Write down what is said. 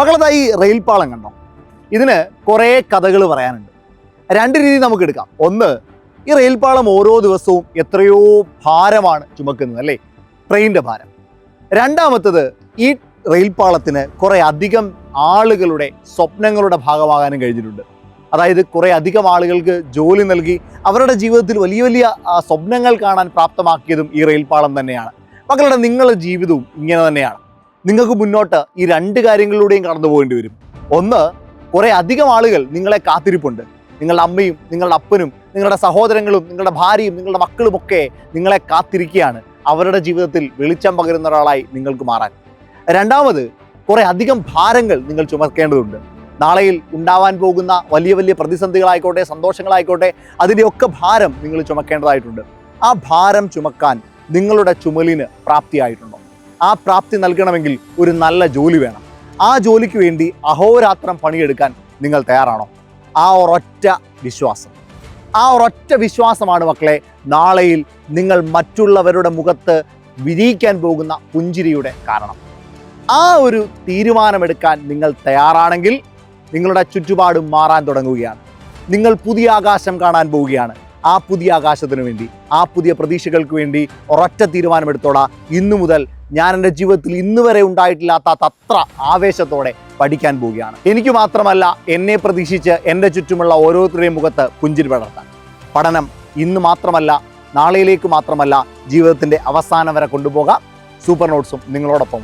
മക്കളതാ ഈ റെയിൽപാളം കണ്ടോ? ഇതിന് കുറേ കഥകൾ പറയാനുണ്ട്. രണ്ട് രീതി നമുക്ക് എടുക്കാം. ഒന്ന് ഈ റെയിൽപാളം ഓരോ ദിവസവും എത്രയോ ഭാരമാണ് ചുമക്കുന്നത് അല്ലേ? ട്രെയിനിന്റെ ഭാരം. രണ്ടാമത്തത് ഈ റെയിൽപാളത്തിന് കുറേ അധികം ആളുകളുടെ സ്വപ്നങ്ങളുടെ ഭാഗമാകാനും കഴിഞ്ഞിട്ടുണ്ട്. അതായത് കുറേ അധികം ആളുകൾക്ക് ജോലി നൽകി അവരുടെ ജീവിതത്തിൽ വലിയ വലിയ സ്വപ്നങ്ങൾ കാണാൻ പ്രാപ്തമാക്കിയതും ഈ റെയിൽപാളം തന്നെയാണ്. മക്കളുടെ നിങ്ങളുടെ ജീവിതവും ഇങ്ങനെ തന്നെയാണ്. നിങ്ങൾക്ക് മുന്നോട്ട് ഈ രണ്ട് കാര്യങ്ങളിലൂടെയും കടന്നു പോകേണ്ടി വരും. ഒന്ന് കുറേ അധികം ആളുകൾ നിങ്ങളെ കാത്തിരിപ്പുണ്ട്. നിങ്ങളുടെ അമ്മയും നിങ്ങളുടെ അപ്പനും നിങ്ങളുടെ സഹോദരങ്ങളും നിങ്ങളുടെ ഭാര്യയും നിങ്ങളുടെ മക്കളും ഒക്കെ നിങ്ങളെ കാത്തിരിക്കുകയാണ്. അവരുടെ ജീവിതത്തിൽ വെളിച്ചം പകരുന്ന ഒരാളായി നിങ്ങൾക്ക് മാറാൻ. രണ്ടാമത് കുറേ അധികം ഭാരങ്ങൾ നിങ്ങൾ ചുമക്കേണ്ടതുണ്ട്. നാളെയിൽ ഉണ്ടാവാൻ പോകുന്ന വലിയ വലിയ പ്രതിസന്ധികളായിക്കോട്ടെ സന്തോഷങ്ങളായിക്കോട്ടെ അതിന്റെയൊക്കെ ഭാരം നിങ്ങൾ ചുമക്കേണ്ടതായിട്ടുണ്ട്. ആ ഭാരം ചുമക്കാൻ നിങ്ങളുടെ ചുമലിന് പ്രാപ്തിയായിട്ടുണ്ടോ? ആ പ്രാപ്തി നൽകണമെങ്കിൽ ഒരു നല്ല ജോലി വേണം. ആ ജോലിക്ക് വേണ്ടി അഹോരാത്രം പണിയെടുക്കാൻ നിങ്ങൾ തയ്യാറാണോ? ആ ഒരൊറ്റ വിശ്വാസം. ആ ഒരൊറ്റ വിശ്വാസമാണ് മക്കളെ നാളെയിൽ നിങ്ങൾ മറ്റുള്ളവരുടെ മുഖത്ത് വിരിയിക്കാൻ പോകുന്ന പുഞ്ചിരിയുടെ കാരണം. ആ ഒരു തീരുമാനമെടുക്കാൻ നിങ്ങൾ തയ്യാറാണെങ്കിൽ നിങ്ങളുടെ ചുറ്റുപാടും മാറാൻ തുടങ്ങുകയാണ്. നിങ്ങൾ പുതിയ ആകാശം കാണാൻ പോവുകയാണ്. ആ പുതിയ ആകാശത്തിനു വേണ്ടി ആ പുതിയ പ്രതീക്ഷകൾക്ക് വേണ്ടി ഒരൊറ്റ തീരുമാനമെടുത്തോടാ ഇന്നു മുതൽ ഞാൻ എന്റെ ജീവിതത്തിൽ ഇന്ന് വരെ ഉണ്ടായിട്ടില്ലാത്ത അത്ര ആവേശത്തോടെ പഠിക്കാൻ പോവുകയാണ്. എനിക്ക് മാത്രമല്ല എന്നെ പ്രതീക്ഷിച്ച് എന്റെ ചുറ്റുമുള്ള ഓരോരുത്തരുടെയും മുഖത്ത് പുഞ്ചിരി പടർത്താൻ. പഠനം ഇന്ന് മാത്രമല്ല നാളെയിലേക്ക് മാത്രമല്ല ജീവിതത്തിന്റെ അവസാനം വരെ കൊണ്ടുപോകാം. സൂപ്പർ നോട്ട്സും നിങ്ങളോടൊപ്പം.